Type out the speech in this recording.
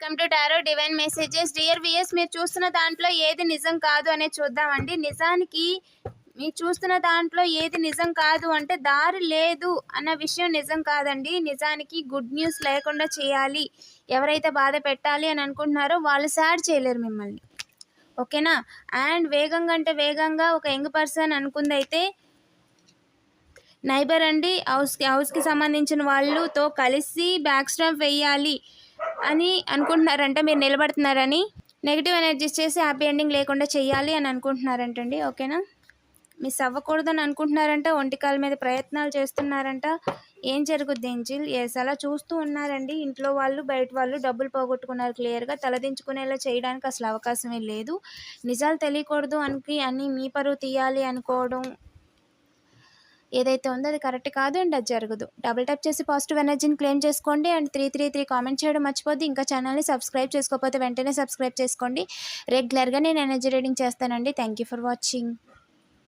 Welcome to tarot divine messages dear VS మీరు చూస్తున్న దాంట్లో ఏది నిజం కాదు అనేది చూద్దామండి. నిజానికి మీరు చూస్తున్న దాంట్లో ఏది నిజం కాదు అంటే దారి లేదు అన్న విషయం నిజం కాదండి. నిజానికి గుడ్ న్యూస్ లేకుండా చేయాలి. ఎవరైతే బాధ పెట్టాలి అని అనుకుంటున్నారో వాళ్ళు సాడ్ చేయలేరు మిమ్మల్ని. ఓకేనా? అండ్ వేగంగా అంటే వేగంగా ఒక యంగ్ పర్సన్ అనుకుందైతే నైబర్ అండి హౌస్కి హౌస్కి సంబంధించిన వాళ్ళతో కలిసి బ్యాక్ స్టాప్ వేయాలి. అని అనుకుంటున్నారంట మీరు నిలబడుతున్నారని నెగిటివ్ ఎనర్జీస్ చేసి హ్యాపీ ఎండింగ్ లేకుండా చేయాలి అని అనుకుంటున్నారంటండి ఓకేనా? మిస్ అవ్వకూడదని అనుకుంటున్నారంట ఒంటికాల మీద ప్రయత్నాలు చేస్తున్నారంట. ఏం జరుగుద్ది ఏంజిల్? ఎస్ అలా చూస్తూ ఉన్నారండి. ఇంట్లో వాళ్ళు బయట వాళ్ళు డబ్బులు పోగొట్టుకున్నారు క్లియర్గా. తలదించుకునేలా చేయడానికి అసలు అవకాశమే లేదు. నిజాలు తెలియకూడదు అని అని మీ పరువు తీయాలి అనుకోవడం ఏదైతే ఉందో అది కరెక్ట్ కాదు అండ్ అది జరగదు. డబుల్ టప్ చేసి పాజిటివ్ ఎనర్జీని క్లెయిమ్ చేసుకోండి and three three three comment చేయడం మర్చిపోద్ది ఇంకా ఛానల్ని సబ్స్క్రైబ్ చేసుకోకపోతే వెంటనే సబ్స్క్రైబ్ చేసుకోండి. రెగ్యులర్గా నేను ఎనర్జీ రీడింగ్ చేస్తానండి. Thank you for watching